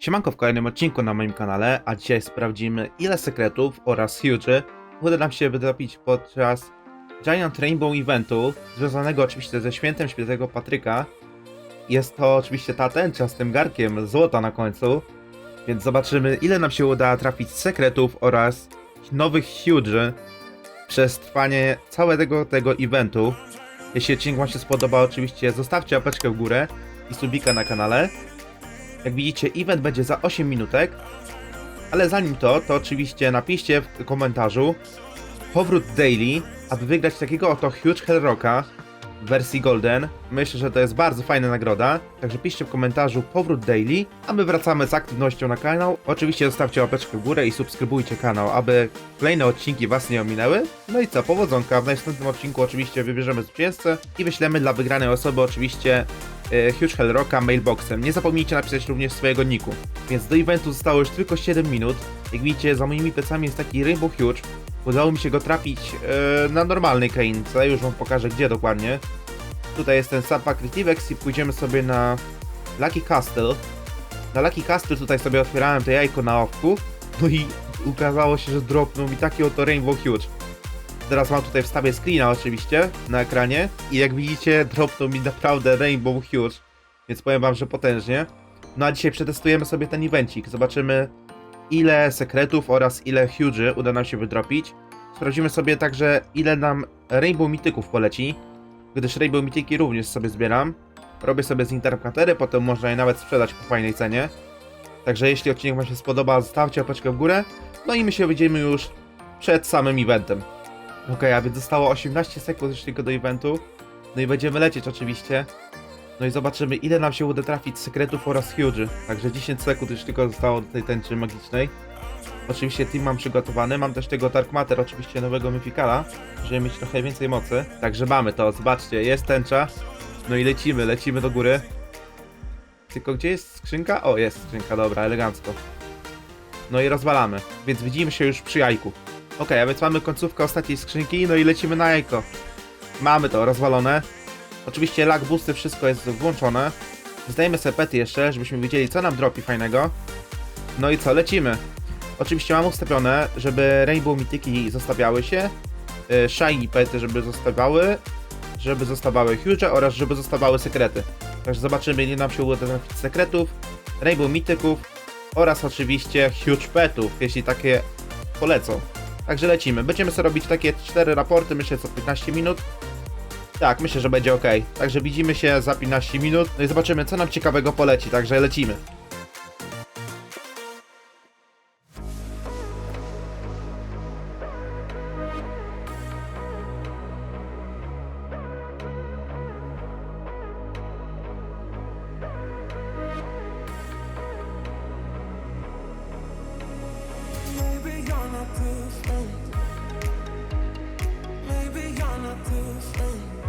Siemanko w kolejnym odcinku na moim kanale, a dzisiaj sprawdzimy ile sekretów oraz huge uda nam się wydobyć podczas Giant Rainbow Eventu, związanego oczywiście ze świętem świętego Patryka. Jest to oczywiście ta tęcza z tym garkiem złota na końcu, więc zobaczymy ile nam się uda trafić sekretów oraz nowych huge przez trwanie całego tego eventu. Jeśli odcinek Wam się spodoba, oczywiście zostawcie łapeczkę w górę i subika na kanale. Jak widzicie, event będzie za 8 minutek. Ale zanim to, to oczywiście napiszcie w komentarzu powrót daily, aby wygrać takiego oto Huge Hellrocka wersji Golden. Myślę, że to jest bardzo fajna nagroda. Także piszcie w komentarzu powrót daily, a my wracamy z aktywnością na kanał. Oczywiście zostawcie łapeczkę w górę i subskrybujcie kanał, aby kolejne odcinki was nie ominęły. No i co, powodzonka. W następnym odcinku oczywiście wybierzemy zwycięzcę i wyślemy dla wygranej osoby oczywiście e, Huge Hellrocka mailboxem. Nie zapomnijcie napisać również swojego niku. Więc do eventu zostało już tylko 7 minut. Jak widzicie, za moimi plecami jest taki Rainbow Huge. Udało mi się go trafić e, na normalnej kraince. Już wam pokażę gdzie dokładnie. Tutaj jest ten Sapa Critivex i pójdziemy sobie na Lucky Castle. Na Lucky Castle tutaj sobie otwierałem to jajko na owku. No i ukazało się, że dropnął mi taki oto Rainbow Huge. Teraz mam tutaj wstawię screena oczywiście na ekranie i jak widzicie dropnął mi naprawdę Rainbow Huge, więc powiem wam, że potężnie. No a dzisiaj przetestujemy sobie ten evencik, zobaczymy ile sekretów oraz ile huge uda nam się wydropić. Sprawdzimy sobie także ile nam Rainbow Mityków poleci, gdyż Rainbow Mityki również sobie zbieram. Robię sobie z interpretery, potem można je nawet sprzedać po fajnej cenie. Także jeśli odcinek wam się spodoba, zostawcie łapeczkę w górę. No i my się widzimy już przed samym eventem. Okej, a więc zostało 18 sekund już tylko do eventu. No i będziemy lecieć oczywiście. No i zobaczymy ile nam się uda trafić sekretów oraz huge. Także 10 sekund już tylko zostało do tej tęczy magicznej. Oczywiście team mam przygotowany, mam też tego Dark Matter, oczywiście nowego Mythicala, żeby mieć trochę więcej mocy. Także mamy to, zobaczcie, jest tęcza. No i lecimy, lecimy do góry. Tylko gdzie jest skrzynka? O, jest skrzynka, dobra, elegancko. No i rozwalamy, więc widzimy się już przy jajku. Ok, a więc mamy końcówkę ostatniej skrzynki, no i lecimy na jajko. Mamy to rozwalone. Oczywiście lag boosty, wszystko jest włączone. Zdajemy sobie pety jeszcze, żebyśmy wiedzieli co nam dropi fajnego. No i co, lecimy. Oczywiście mam ustawione, żeby Rainbow Mythiki zostawiały się, y, Shiny pety, żeby zostawały, żeby zostawały huge oraz żeby zostawały sekrety. Także zobaczymy ile nam się uda trafić sekretów, Rainbow Mythików oraz oczywiście huge petów, jeśli takie polecą. Także lecimy. Będziemy sobie robić takie 4 raporty, myślę co 15 minut. Tak, myślę, że będzie ok. Także widzimy się za 15 minut. No i zobaczymy, co nam ciekawego poleci. Także lecimy. Maybe you're not.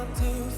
Maybe you're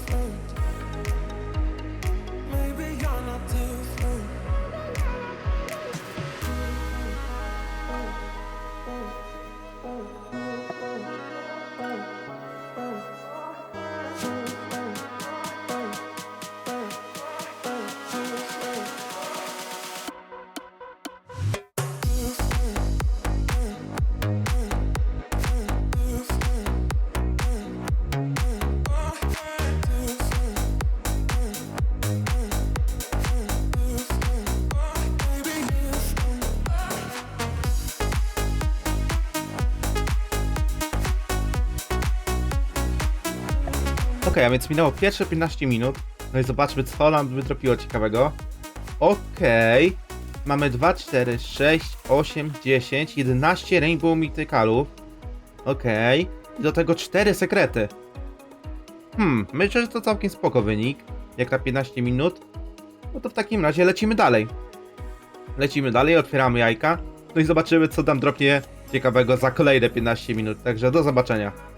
Ok, a więc minęło pierwsze 15 minut. No i zobaczmy, co nam wytropiło ciekawego. Okej. Mamy 2, 4, 6, 8, 10, 11 Rainbow Mythicalów. Okej. I do tego 4 sekrety. Hmm, myślę, że to całkiem spoko wynik. Jak na 15 minut. No to w takim razie lecimy dalej. Lecimy dalej, otwieramy jajka. No i zobaczymy, co tam dropnie ciekawego za kolejne 15 minut. Także do zobaczenia.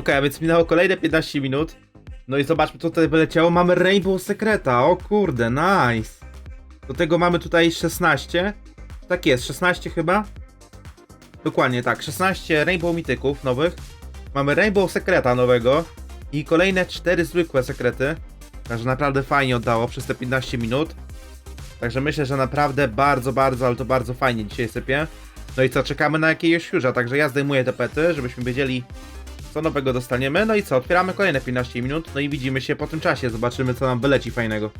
Okej, a więc minęło kolejne 15 minut. No i zobaczmy, co tutaj wyleciało. Mamy Rainbow Secreta. O kurde, nice. Do tego mamy tutaj 16. Tak jest, 16 chyba. Dokładnie tak, 16 Rainbow Mityków nowych. Mamy Rainbow Secreta nowego. I kolejne 4 zwykłe sekrety. Także naprawdę fajnie oddało przez te 15 minut. Także myślę, że naprawdę bardzo, bardzo, ale to bardzo fajnie dzisiaj sypie. No i co, czekamy na jakiegoś fuse'a, także ja zdejmuję te pety, żebyśmy wiedzieli co nowego dostaniemy. No i co, otwieramy kolejne 15 minut, no i widzimy się po tym czasie, zobaczymy co nam wyleci fajnego.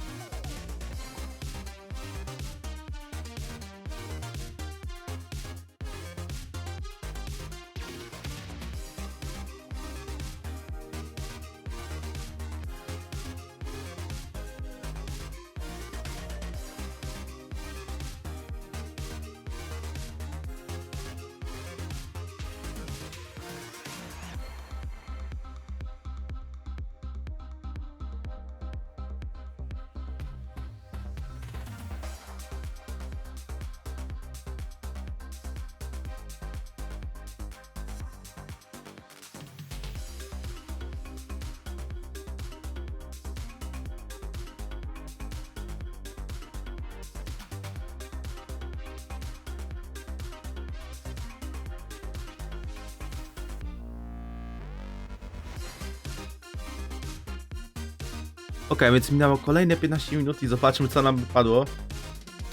Okej, więc minęło kolejne 15 minut i zobaczmy co nam wypadło.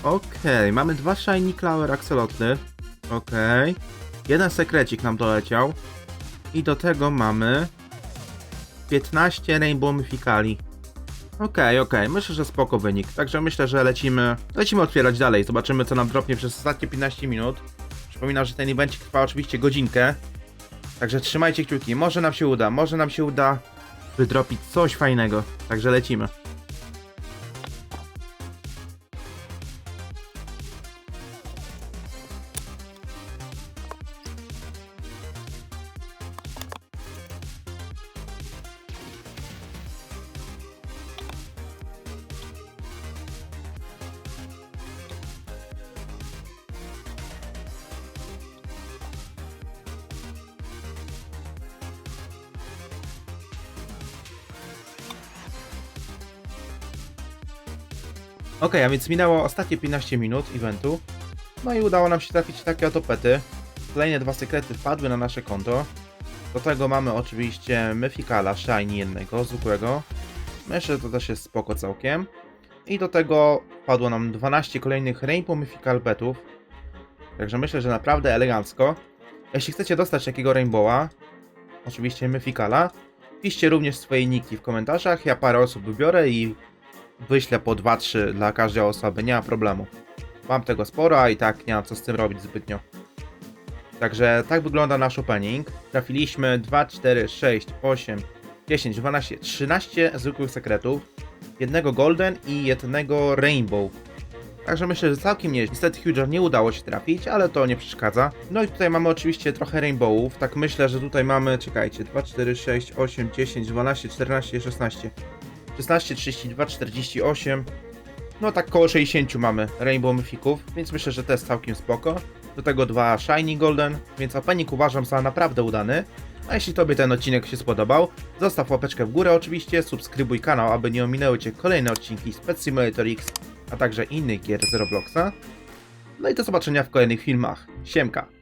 Okej, mamy dwa Shiny Clower Axolotly. Okej. Jeden sekrecik nam doleciał. I do tego mamy 15 Rainbow Mythicali. Okej, okej, myślę, że spoko wynik. Także myślę, że lecimy, lecimy otwierać dalej. Zobaczymy co nam dropnie przez ostatnie 15 minut. Przypominam, że ten event trwa oczywiście godzinkę. Także trzymajcie kciuki. Może nam się uda, może nam się uda wydropić coś fajnego. Także lecimy. Ok, a więc minęło ostatnie 15 minut eventu. No i udało nam się trafić takie oto pety. Kolejne dwa sekrety wpadły na nasze konto. Do tego mamy oczywiście Mythicala Shiny jednego, zwykłego. Myślę, że to też jest spoko całkiem. I do tego wpadło nam 12 kolejnych Rainbow Mythical petów. Także myślę, że naprawdę elegancko. Jeśli chcecie dostać jakiego Rainbowa, oczywiście Mythicala, piszcie również swoje niki w komentarzach. Ja parę osób wybiorę i wyślę po 2-3 dla każdej osoby, nie ma problemu. Mam tego sporo, a i tak nie mam co z tym robić zbytnio. Także tak wygląda nasz opening. Trafiliśmy 2, 4, 6, 8, 10, 12, 13 zwykłych sekretów, jednego golden i jednego rainbow. Także myślę, że całkiem nie. Niestety Huger nie udało się trafić, ale to nie przeszkadza. No i tutaj mamy oczywiście trochę rainbowów. Tak myślę, że tutaj mamy, czekajcie, 2, 4, 6, 8, 10, 12, 14, 16. 16, 32, 48. No tak koło 60 mamy Rainbow Mythiców, więc myślę, że to jest całkiem spoko. Do tego dwa Shiny Golden, więc opening uważam za naprawdę udany. A jeśli Tobie ten odcinek się spodobał, zostaw łapeczkę w górę oczywiście, subskrybuj kanał, aby nie ominęły Cię kolejne odcinki z Pet X, a także innych gier z Robloxa. No i do zobaczenia w kolejnych filmach. Siemka!